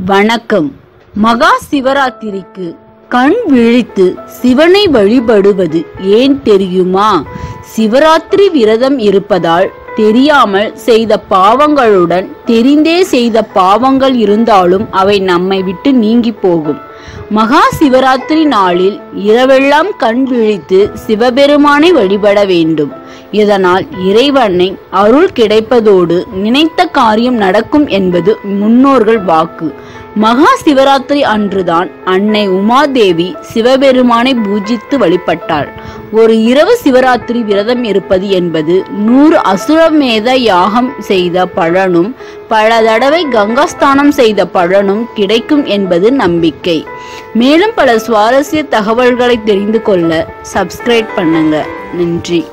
வணக்கம். மகா சிவராத்திரிக்கு கண் விழித்து சிவனை வழிபடுவது ஏன் தெரியுமா? சிவராத்திரி விரதம் இருப்பதால் தெரியாமல் செய்த பாவங்களுடன் தெரிந்தே செய்த பாவங்கள் இருந்தாலும் அவை நம்மை விட்டு நீங்கி போகும். மகா சிவராத்திரி நாளில் இரவெல்லாம் கண் விழித்து சிவபெருமானை வழிபட வேண்டும். இதனால் இறைவனை அருள் கிடைப்பதோடு நினைத்த காரியம் நடக்கும் என்பது முன்னோர்கள் வாக்கு. மகா சிவராத்திரி அன்றுதான் அன்னை உமாதேவி சிவபெருமானை பூஜித்து வழிபட்டாள். ஒரு இரவு சிவராத்திரி விரதம் இருப்பது என்பது நூறு அசுரமேத யாகம் செய்த பலனும் பல தடவை கங்காஸ்தானம் செய்த பலனும் கிடைக்கும் என்பது நம்பிக்கை. மேலும் பல சுவாரஸ்ய தகவல்களை தெரிந்து கொள்ள சப்ஸ்கிரைப் பண்ணுங்க. நன்றி.